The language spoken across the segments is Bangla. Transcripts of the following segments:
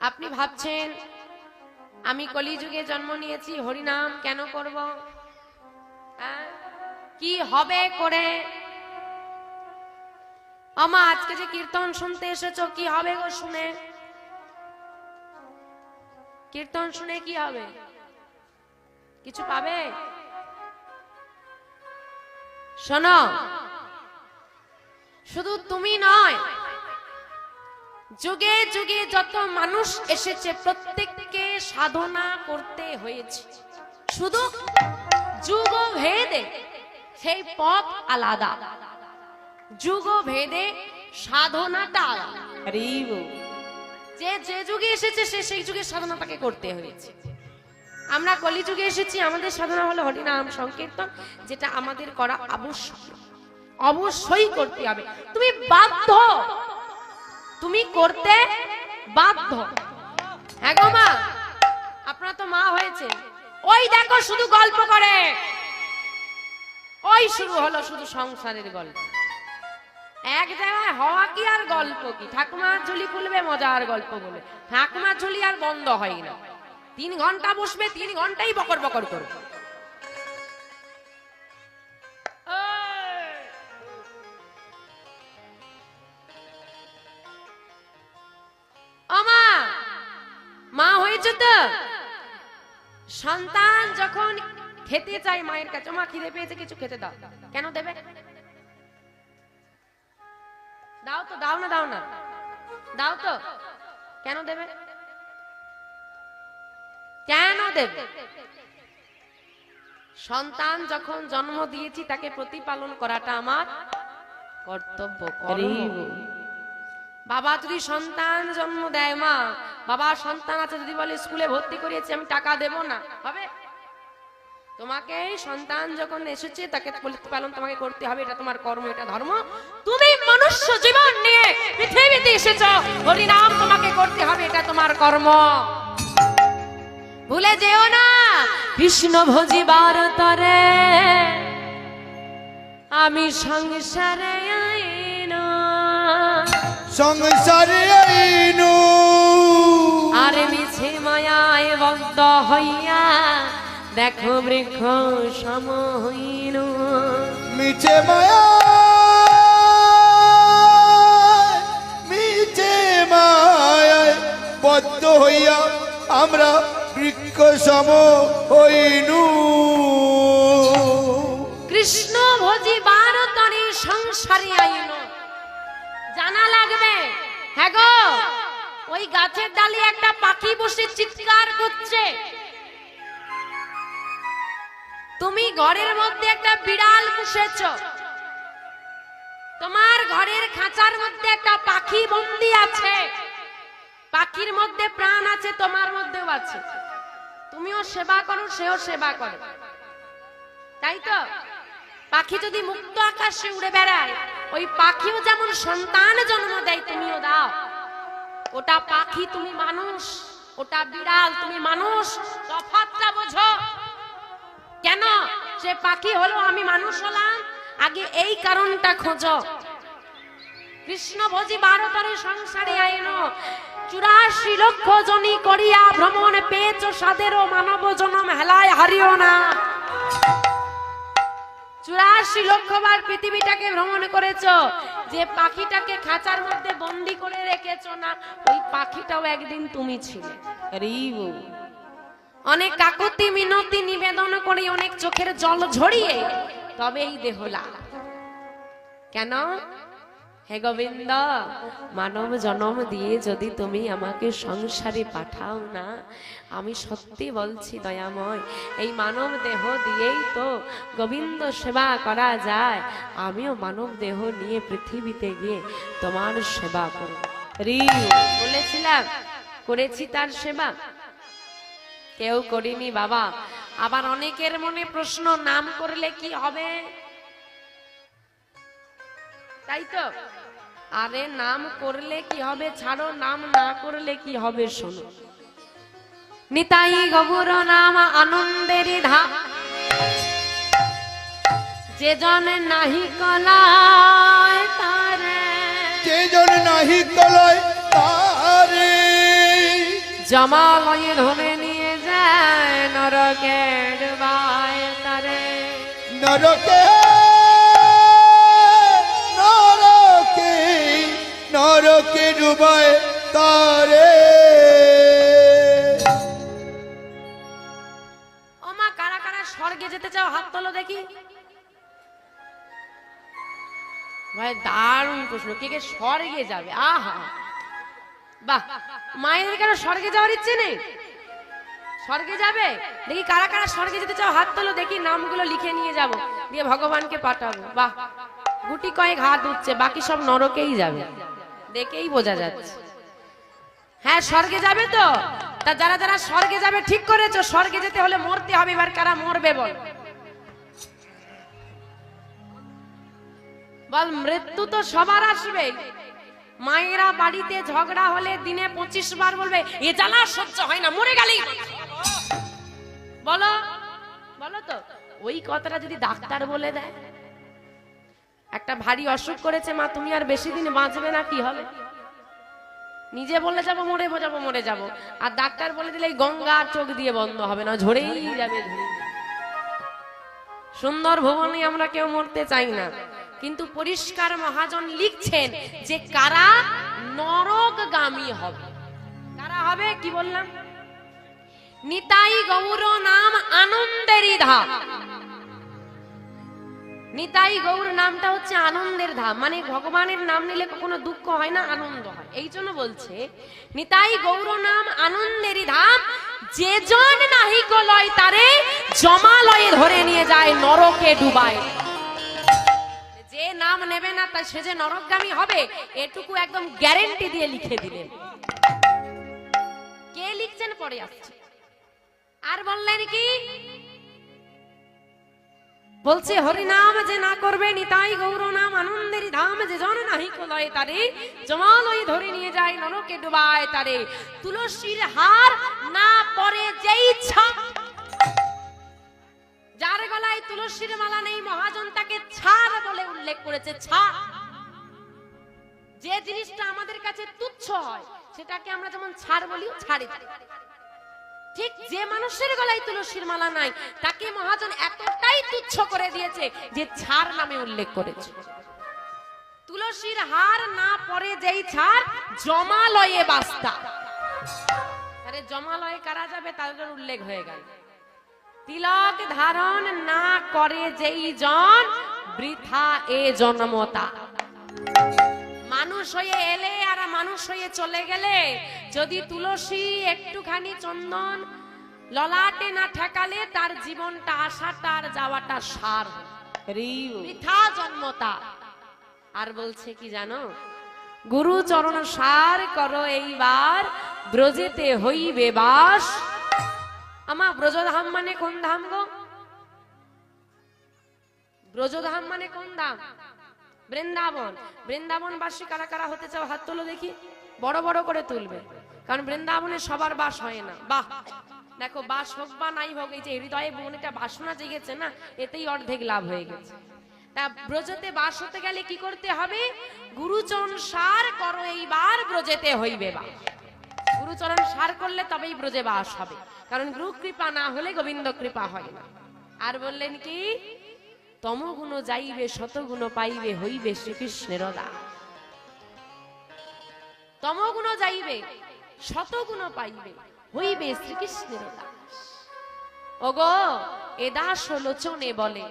আপনি ভাবছেন, আমি কলিযুগে জন্ম নিয়েছি, হরিনাম কেন করব? হ্যাঁ? কি হবে করে? আমা আজকে যে কীর্তন শুনতে এসেছ, কি হবে গো শুনে? কীর্তন শুনে কি হবে? কিছু পাবে? শোনো, শুধু তুমি নয় যুগে যুগে যত মানুষ এসেছে প্রত্যেককে সাধনা করতে হয়েছে। শুধু যুগ ভেদে সেই পথ আলাদা। যুগ ভেদে সাধনাটা আলাদা। যে যে যুগে এসেছে সে সেই যুগে সাধনাটাকে করতে হয়েছে। আমরা কলিযুগে এসেছি আমাদের সাধনা হলো হরিনাম সংকীর্তন যেটা আমাদের করা আবশ্যক। অবশ্যই করতে হবে। তুমি বাধ্য তুমি করতে বাধ্য। হ্যাঁ মা, আপনার তো মা হয়েছে। ওই দেখো শুধু গল্প করে। ওই শুরু হলো শুধু সংসারের গল্প। এক জায়গায় হওয়া কি আর গল্প কি? ঠাকুমার ঝুলি খুলবে, মজার গল্প বলে। ঠাকুমার ঝুলি আর বন্ধ হয় না। তিন ঘণ্টা বসবে, তিন ঘন্টাই বকর বকর করবে। সন্তান যখন খেতে চায় মায়ের কাছে মা খিদে পেয়েছে, কিছু খেতে দাও। কেন দেবে? দাও তো, দাও না দাও না। দাও তো। কেন দেবে? কেন দেবে? সন্তান যখন জন্ম দিয়েছি, তাকে প্রতিপালন করাটা আমার কর্তব্য। কর্ম। বাবা যদি সন্তান জন্ম দেয় মা, বাবা সন্তান আছে যদি বলে স্কুলে ভর্তি করিয়েছি, আমি টাকা দেব না, হবে? তোমাকে সন্তান যখন এসেছে, তাকে প্রতিপালন তোমাকে করতে হবে, এটা তোমার কর্ম, এটা ধর্ম। তুমি মনুষ্য জীবন নিয়ে পৃথিবীতে এসেছ, হরিনাম তোমাকে করতে হবে, এটা তোমার কর্ম। ভুলে যেও না কৃষ্ণ ভজিবার তরে আমি সংসারে সংসারে আর মিছে মায়ায় বদ্ধ হইয়া দেখো বৃক্ষ সম হইল মিছে মায়া মিছে মায়ায় বদ্ধ হইয়া আমরা বৃক্ষ সম হইনু। কৃষ্ণ ভোজি বারো তরে সংসারে আইন। ওই গাছের ডালে একটা পাখি বসে চিৎকার করছে। তুমি ঘরের মধ্যে একটা বিড়াল পুষেছ। তোমার ঘরের খাঁচার মধ্যে একটা পাখি বন্দি আছে। পাখির মধ্যে প্রাণ আছে, তোমার মধ্যেও আছে। তুমিও সেবা করো, সেও সেবা করে। তাই তো? পাখি যদি মুক্ত আকাশে উড়ে বেড়ায়, ওই পাখিও যেমন সন্তান জন্ম দেয়, তুমিও দাও। ওটা পাখি তুমি মানুষ, ওটা বিড়াল তুমি মানুষ, তফাৎটা বোঝো। কেন? সে পাখি হলো আমি মানুষ হলাম, আগে এই কারণটা খোঁজো। কৃষ্ণ ভোজি বারোতরে সংসারে আইনো। চুরাশি লক্ষ জনি করিয়া ভ্রমণ পেয়েছ, সাদেরও মানব জনম হেলায় হারিও না। চুরাশি লক্ষবার পৃথিবীটাকে ভ্রমণ করেছ। যে পাখিটাকে খাঁচার মধ্যে বন্দি করে রেখেছো না, ওই পাখিটাও একদিন তুমি ছিলে। অনেক কাকুতি মিনতি, নিবেদন করে অনেক চোখের জল ঝরিয়ে তবে এই দেহ লাল। কেন? হে গোবিন্দ, মানব জন্ম দিয়ে যদি তুমি আমাকে সংসারে পাঠাও না, আমি সত্যি বলছি দয়াময়, এই মানব দেহ দিয়েই তো গোবিন্দ সেবা করা যায়। আমিও মানব দেহ নিয়ে পৃথিবীতে গিয়ে তোমার সেবা করব। রি, বলেছিলাম, করেছি তার সেবা। কেউ করিনি বাবা। আবার অনেকের মনে প্রশ্ন, নাম করলে কি হবে? তাই তো? আরে নাম করলে কি হবে ছাড়ো নাম না করলে কি হবে শোনো। নিতাই গবুর নাম আনন্দের ধাম। যে জন নাহি কলায় তারে। যে জন নাহি কলয় তারে। জমালয়ে ধরে নিয়ে যায় নরকে ডুবায় তারে। নরকে নরকে ডুবায় তারে। ও মা, কারা কারা স্বর্গে যেতে চাও, হাত তোলো দেখি। ভাই, দারুণ প্রশ্ন, কে কে স্বর্গে যাবে? আহা। বাহ, মায়ের কেন স্বর্গে যাওয়ার ইচ্ছে নেই? স্বর্গে যাবে? দেখি কারা কারা স্বর্গে যেতে চাও, হাত তোলো দেখি, নামগুলো লিখে নিয়ে যাব, দিয়ে ভগবানকে পাঠাবো। বাহ, গুটি কয়েক হাত উঠছে, বাকি সব নরকেই যাবে। দেখেই বোঝা যাচ্ছে। হ্যাঁ স্বর্গে যাবে তো? তা যারা যারা স্বর্গে যাবে, ঠিক করেছ, স্বর্গে যেতে হলে মরতে হবে এবার, কারা মরবে বল? বল, মৃত্যু তো সবার আসবে। মায়েরা বাড়িতে ঝগড়া হলে দিনে পঁচিশ বার বলবে, এ জ্বালা সহ্য হয় না, মরে গেলেই বলো। বলো তো, ওই কথাটা যদি ডাক্তার বলে দেয় একটা ভারী অসুখ করেছে, মা, তুমি আর বেশি দিন বাঁচবে না, কি হবে? নিজে বলে যাব, মরে যাব মরে যাব। আর ডাক্তার বলে দিলে এই গঙ্গা চোখ দিয়ে বন্ধ হবে না, ঝরেই যাবে। সুন্দর ভবনে আমরা কেউ মরতে চাই না। কিন্তু পরিষ্কার মহাজন লিখছেন যে কারা নরকগামী হবে। কারা হবে, কি বললাম? নিতাই গৌর নাম আনন্দেরই ধাম নিতাই গৌর নামটা হচ্ছে আনন্দের ধাম। মানে ভগবানের নাম নিলে কখনো দুঃখ হয় না, আনন্দ হয়। এই জন্য বলছে, নিতাই গৌর নাম আনন্দেরই ধাম, যে জন নাহি লয় তারে জমালয়ে ধরে নিয়ে যায়, নরকে ডুবায়। যে নাম নেবে না, তা সে যে নরকগামী হবে, এটুকু একদম গ্যারেন্টি দিয়ে লিখে দিলেন কে লিখছেন? পরে আসছে। আর বললেন কি? বলছে হরিনাম যে না করবে নিতাই গৌর নাম আনন্দের ধাম যে জন নাহি লয় তারে। জমালয় ধরে নিয়ে যায় নরকে ডুবায় তারে। তুলসীর হার না পরে যেই ছাপ। যার গলায় তুলসীর মালা নেই, মহাজন তাকে ছাড় বলে উল্লেখ করেছে, ছাড়। যে জিনিসটা আমাদের কাছে তুচ্ছ হয়, সেটাকে আমরা যেমন ছাড় বলিও ছাড়ে। ঠিক যে মানুষের গলায় তুলসীর মালা নাই, তাকে মহাজন এতটাই তুচ্ছ করে দিয়েছে যে ছাড় নামে উল্লেখ করেছে। তুলসীর হার না পরে যেই ছাড়, জমালয়ে বাস্তা। আরে জমালয়ে কারা যাবে তাদের উল্লেখ হয়ে গেল। তিলক ধারণ না করে যেই জন, বৃথা এ জন্মতা। মানুষ হয়ে এলে আর মানুষ হয়ে চলে গেলে যদি তুলসী একটুখানি চন্দন ললাটে না ঠেকালে তার জীবনটা আসাটা আর যাওয়াটা সার। বৃথা জন্মতা আর বলছে কি জানো? গুরু চরণ সার করো এইবার ব্রজেতে হইবে বাস। আমা ব্রজধাম মানে কোন ধাম গো? ব্রজধাম মানে কোন ধাম? বৃন্দাবন। বৃন্দাবন বাসী কারা কারা হতে চাও হাত তোলো দেখি। বড় বড় করে তুলবে। কারণ বৃন্দাবনে সবার বাস হয় না। বাহ! দেখো, বাস হোক বা নাই হোক, এই যে হৃদয়ে মনেটা বাসনা জেগেছে না, এতেই অর্ধেক লাভ হয়ে গেছে। তা ব্রজতে বাস হতে গেলে কি করতে হবে? গুরুচরণ সার করো, এইবার ব্রজেতে হইবে বা গুরুচরণ সার করলে তবেই ব্রজে বাস হবে। কারণ গুরু কৃপা না হলে গোবিন্দ কৃপা হয় না। আর বললেন কি? তমগুণ যাইবে, শতগুণ পাইবে, হইবে শ্রীকৃষ্ণের দাস তমগুণ যাইবে শতগুণ পাইবে, হইবে শ্রীকৃষ্ণের দাস। ওগো, এ দাস লোচনে বলে।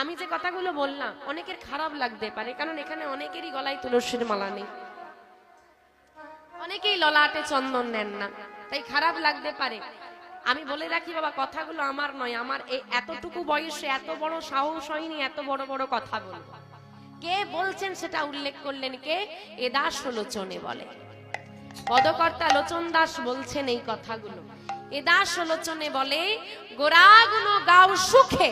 আমি যে কথাগুলো বললাম, অনেকের খারাপ লাগতে পারে, কারণ এখানে অনেকেরই গলায় তুলসীর মালা নেই। অনেকেই ললাটে চন্দন নেন না, তাই খারাপ লাগতে পারে। আমি বলে রাখি, বাবা, কথাগুলো আমার নয়, আমার এই এতটুকু বয়সে এত বড় সাহস হয়নি, এত বড় বড় কথা বলব। কে বলছেন সেটা উল্লেখ করলেন কে? এ দাস লোচনে বলে। পদকর্তা লোচন দাস বলছেন এই কথাগুলো। এ দাস লোচনে বলে গোরাগুণ গাও সুখে।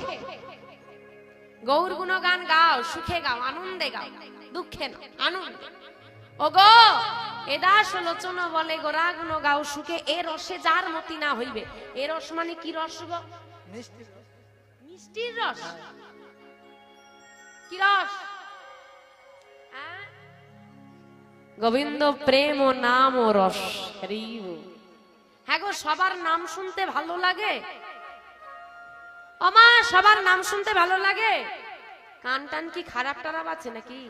গৌর গুণগান গাও সুখে গাও আনন্দে গাও দুঃখে না আনন্দে। ওগো এদাস লোচন বলে গোরা গুণ গাও সুখে এ রসে যার মতি না হইবে। এ রস মানে কি রস গো? মিষ্টির রস। কি রস? গোবিন্দ প্রেম ও নাম ও রস। হ্যাঁ গো সবার নাম শুনতে ভালো লাগে? ওমা, সবার নাম শুনতে ভালো লাগে? কান টান কি খারাপ টারাপ আছে নাকি?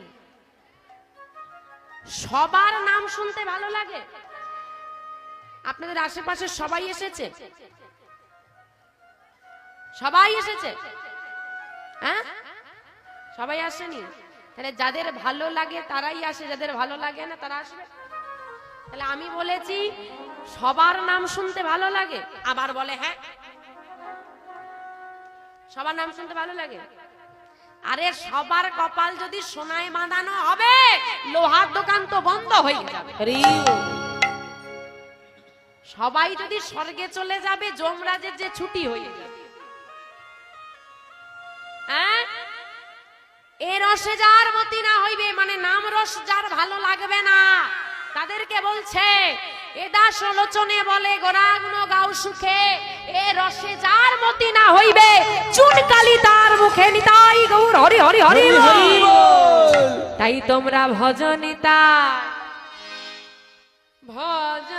সবার নাম শুনতে ভালো লাগে? আপনাদের আশেপাশে সবাই এসেছে? সবাই এসেছে? হ্যাঁ? সবাই আসেনি? তাহলে যাদের ভালো লাগে তারাই আসে, যাদের ভালো লাগে না তারা আসবে। তাহলে আমি বলেছি, সবার নাম শুনতে ভালো লাগে, আবার বলে হ্যাঁ। সবার নাম শুনতে ভালো লাগে? আরে সবার কপাল যদি সোনায় বাঁধানো হবে, লোহার দোকান তো বন্ধ হয়ে যাবে। সবাই যদি স্বর্গে চলে যাবে, যমরাজের যে ছুটি হয়ে যাবে। রসে যার মতি না হইবে মানে নাম রস যার ভালো লাগবে না। তাদেরকে বলছে এ দাস লোচনে বলে গোরাগ্ন গাও সুখে। এ রসে যার মতি না হইবে চুন কালি তার মুখে নিতাই গৌর। হরি হরি হরি। তাই তোমরা ভজনিতা ভজনিতা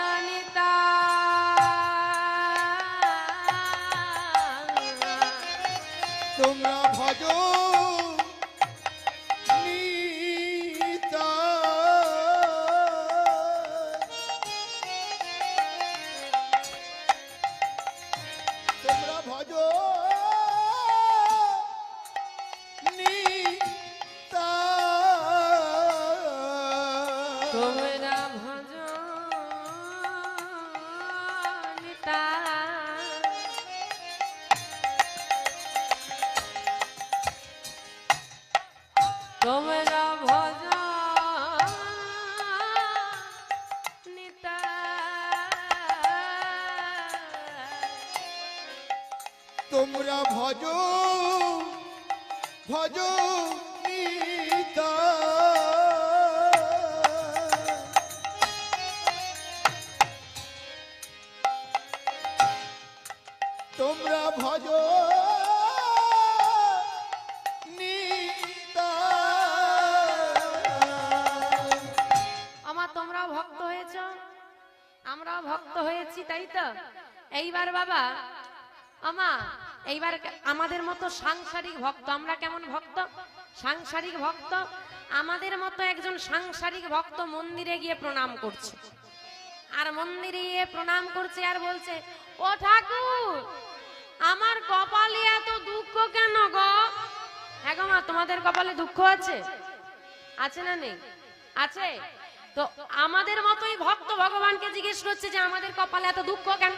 তোমরাও ভক্ত হয়েছ। আমরাও ভক্ত হয়েছি, তাই তো? এইবার বাবা, আমা, এইবার আমাদের মতো সাংসারিক ভক্ত, আমরা কেমন ভক্ত? সাংসারিক ভক্ত? আমাদের মতো একজন সাংসারিক ভক্ত মন্দিরে গিয়ে প্রণাম করছে। আর মন্দিরে গিয়ে প্রণাম করছে আর বলছে, ও ঠাকুর, আমার কপালে এত দুঃখ কেন গো? হ্যাঁ তোমাদের কপালে দুঃখ আছে? আছে না নেই? আছে? তো আমাদের মতোই ভক্ত ভগবানকে জিজ্ঞেস করছে যে আমাদের কপালে এত দুঃখ কেন?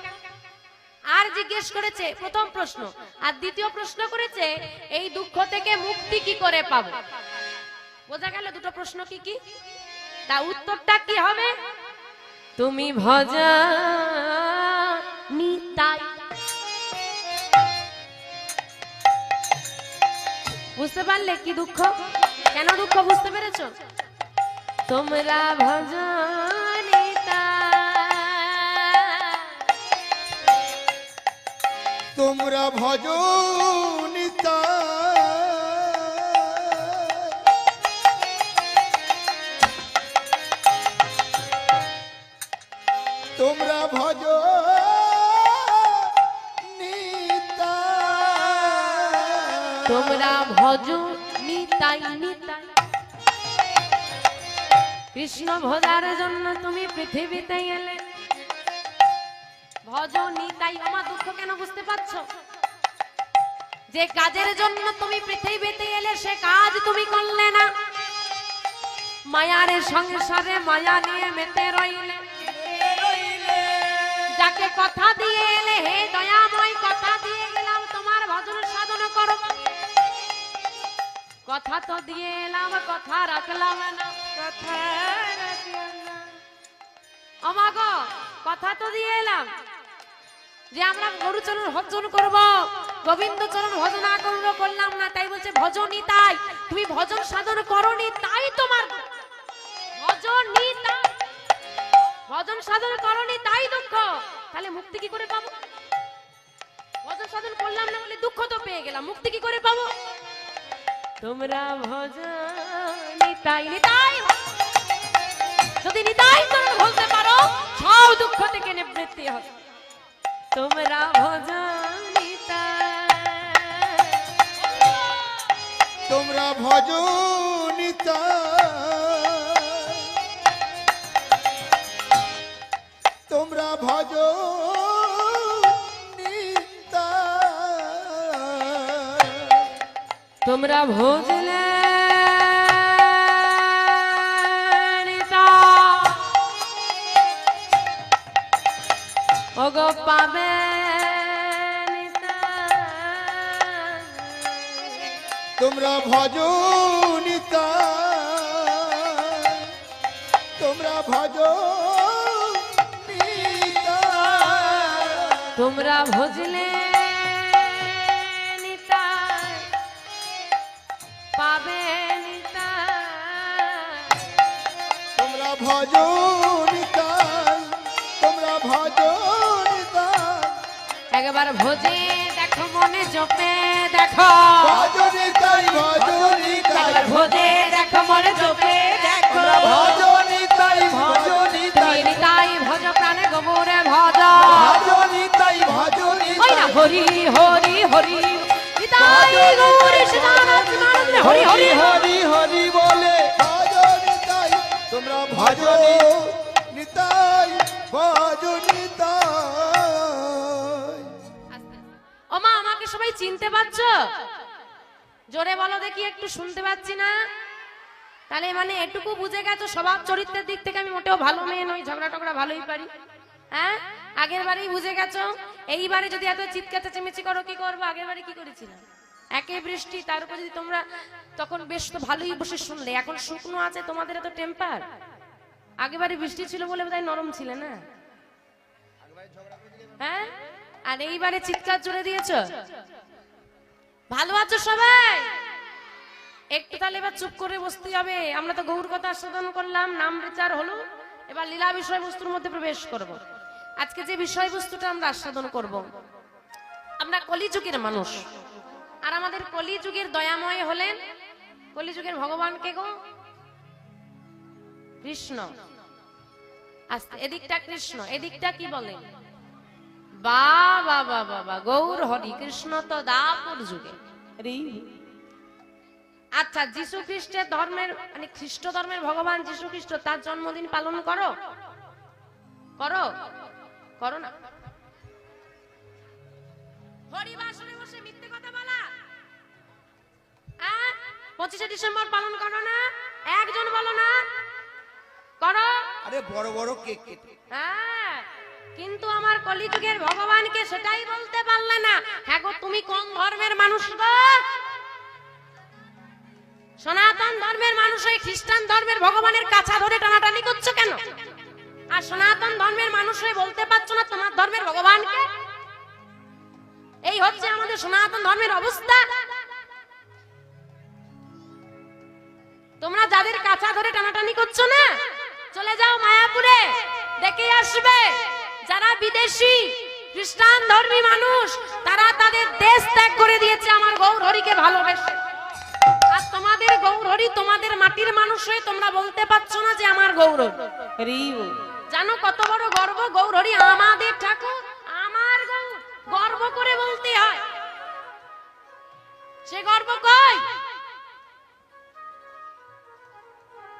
আর জিজ্ঞেস করেছে, প্রথম প্রশ্ন। আর দ্বিতীয় প্রশ্ন করেছে, এই দুঃখ থেকে মুক্তি কি করে পাবো? বোঝা গেল দুটো প্রশ্ন কি কি? তা উত্তরটা কি হবে? তুমি ভজা নিতাই। বুঝতে পারলে কি দুঃখ? কেন দুঃখ বুঝতে পেরেছ? তোমরা ভজনিতা। তোমরা ভজ নিতা তোমরা ভজ তোমরা ভজ নিতাই নিতাই কৃষ্ণ ভজার জন্য তুমি পৃথিবীতে এলে। ভজ নিতাই আমার দুঃখ কেন বুঝতে পারছ? যে কাজের জন্য তুমি পৃথিবীতে এলে, সে কাজ তুমি করলে না। মায়ারে সংসারে মায়া নিয়ে মেতে রইলে। যাকে কথা দিয়ে এলে, হে দয়াময় কথা দিয়ে গেলাম তোমার ভজন সাধন করো। কথা তো দিয়ে এলাম, কথা রাখলাম না। কথা রাখলাম। কথা তো দিয়ে এলাম যে আমরা গরুচরণ ভজন করব গোবিন্দ চরণ ভজন করলাম না তাই বলছে ভজনই তাই তুমি ভজন সাধন করনি তাই তোমার ভজনই তাই ভজন সাধন করনি তাই দুঃখ। তাহলে মুক্তি কি করে পাবো? ভজন সাধন করলাম না বলে দুঃখ তো পেয়ে গেলাম মুক্তি কি করে পাবো? তোমরা ভজন নিতাই নিতাই যদি নিতাই পারো সব দুঃখ থেকে নিবৃত্তি হবে। তোমরা ভজনিতা তোমরা ভজনিতা তোমরা ভজ তোমরা ওগো পাবে তোমরা ভজনিতা তোমরা ভজ তোমরা ভজলে পাবে তোমরা ভজনিতা একবার ভোজে দেখো মনে জপে দেখো। ভজনিতাই ভজনিতাই একবার ভোজে দেখো মনে জপে দেখো। তোমরা ভজনিতাই ভজনিতাই তুমি নিতাই ভজ প্রাণে গোবরে ভজ। ভজনিতাই ওই না হরি হরি হরি। গৌরী হরি হরি হরি সবাই চিনতে পারছ? জোরে বলো দেখি, একটু শুনতে পাচ্ছি না। তাহলে মানে এটুকু বুঝে গেছো স্বভাব চরিত্রের দিক থেকে আমি মোটেও ভালো মেয়ে নই ঝগড়া টগড়া ভালোই পারি। হ্যাঁ? আগের বারেই বুঝে গেছো? এইবারে যদি এত চিৎকার চেঁচামেচি করো, কি করব? আগের বারে কি করেছিলাম? একে বৃষ্টি, তার উপর যদি তোমরা তখন বেশ তো ভালোই বসে শুনলে, এখন শুকনো আছে, তোমাদের এত টেম্পার আগেবারে বৃষ্টি ছিল বলে বোধহয় নরম ছিল না? হ্যাঁ? আর এইবারে চিৎকার জুড়ে দিয়েছ? ভালো আছো সবাই? একটু তাহলে এবার চুপ করে বসতে হবে। আমরা তো গৌর কথা আস্বাদন করলাম, নাম বিচার হলো। এবার লীলা বিষয়বস্তুর মধ্যে প্রবেশ করব। আজকে যে বিষয়বস্তুটা আমরা আস্বাদন করব, আমরা কলিযুগের মানুষ। আর আমাদের কলিযুগের দয়াময় হলেন, কলিযুগের ভগবান কে গো? কৃষ্ণ। এদিকটা কৃষ্ণ, এদিকটা কি বলে? বাবা বাবা বাবা গৌর হরি কৃষ্ণ তো দাপুর যুগে আচ্ছা যিশু খ্রিস্টের ধর্মের মানে খ্রিস্ট ধর্মের ভগবান যিশু খ্রিস্ট তার জন্মদিন পালন করো? করো? করো না। হরিবাসনে বসে মিথ্যে কথা বলা? পঁচিশে ডিসেম্বর পালন করো না? একজন বলো না। করো। আরে বড় বড় কেক কেটে। হ্যাঁ। কিন্তু আমার কলিযুগের ভগবানকে সেটাই বলতে পারলে না। হ্যাঁ গো, তুমি কোন ধর্মের মানুষ গো? সনাতন ধর্মের মানুষ হয়ে খ্রিস্টান ধর্মের ভগবানের কাছা ধরে টানাটানি করছ কেন? আর সনাতন ধর্মের মানুষ হয়ে বলতে পারছ না তোমার ধর্মের ভগবানকে? এই হচ্ছে আমাদের সনাতন ধর্মের অবস্থা। তোমরা যাদের কাছা ধরে টানাটানি করছ না, চলে যাও মায়াপুরে, দেখে আসবে। যারা বিদেশি খ্রিস্টান ধর্মী মানুষ তারা তাদের দেশ ত্যাগ করে দিয়েছে আমার গৌর হরিকে ভালোবেসে। আর তোমাদের গৌর হরি তোমাদের মাটির মানুষ হয়ে তোমরা বলতে পারছ না যে আমার গৌরব। জানো কত বড় গর্ব? গৌর হরি আমাদের ঠাকুর আমার গৌর গর্ব করে বলতে হয়। সে গর্ব কই?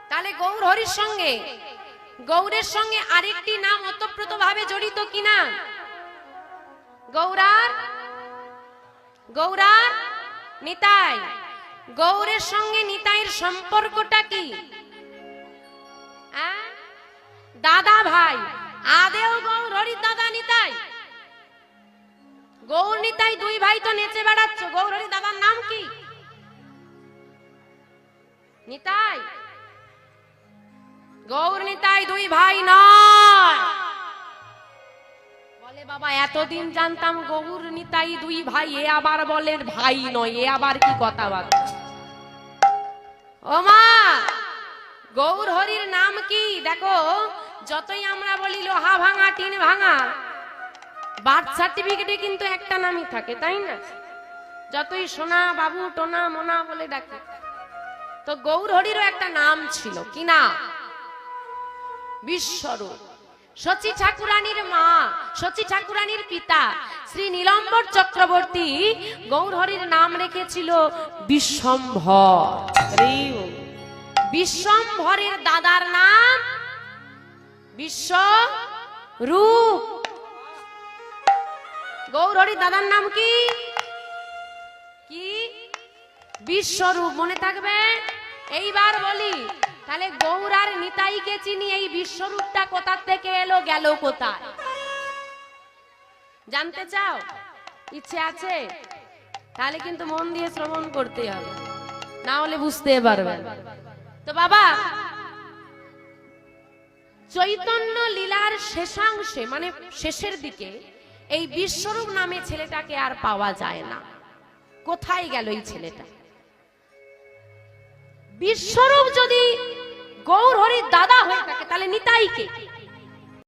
তাহলে গৌর হরির সঙ্গে গৌরের সঙ্গে আরেকটি নাম ওতপ্রোত ভাবে জড়িত কিনা? গৌরার? গৌরার? নিতাই। গৌরের সঙ্গে নিতাইয়ের সম্পর্কটা কি? দাদা ভাই। আদেও গৌর হরির দাদা নিতাই। গৌর, নিতাই দুই ভাই তো নেচে বেড়াচ্ছ। গৌর হরি দাদার নাম কি? নিতাই। গৌর নিতাই দুই ভাই নয়। বলে, বাবা, এতদিন জানতাম গৌর নিতাই দুই ভাই, এ আবার বলে ভাই নয়, এ আবার কি কথা বার্তা ও মা গৌর হরির নাম কি? দেখো, যতই আমরা বলি লোহা ভাঙা, টিন ভাঙা, বার্থ সার্টিফিকেটে কিন্তু একটা নামই থাকে, তাই না? যতই সোনা বাবু, টোনা, মোনা বলে ডাকে। তো গৌর হরিরও একটা নাম ছিল, কি না বিশ্বরূপ। সচি ঠাকুরানীর মা সচি ঠাকুরানীর পিতা, শ্রী নীলম্বর চক্রবর্তী গৌরহরির নাম রেখেছিল বিশ্বম্ভর। বিশ্বম্ভরের দাদার নাম বিশ্ব রূপ গৌরহরির দাদার নাম কি? কি? বিশ্বরূপ। মনে থাকবে? এইবার বলি তাহলে গৌরার নিতাইকে চিনি, এই বিশ্বরূপটা কোথা থেকে এলো, গেল কোথায়? জানতে চাও? ইচ্ছে আছে? তাহলে কিন্তু মন দিয়ে শ্রবণ করতে হবে। না হলে বুঝতে পারবে তো বাবা, চৈতন্য লীলার শেষাংশে মানে শেষের দিকে, এই বিশ্বরূপ নামে ছেলেটাকে আর পাওয়া যায় না। কোথায় গেল এই ছেলেটা? বিশ্বরূপ যদি গৌর হরির দাদা হয়ে থাকে তাহলে নিতাইকে?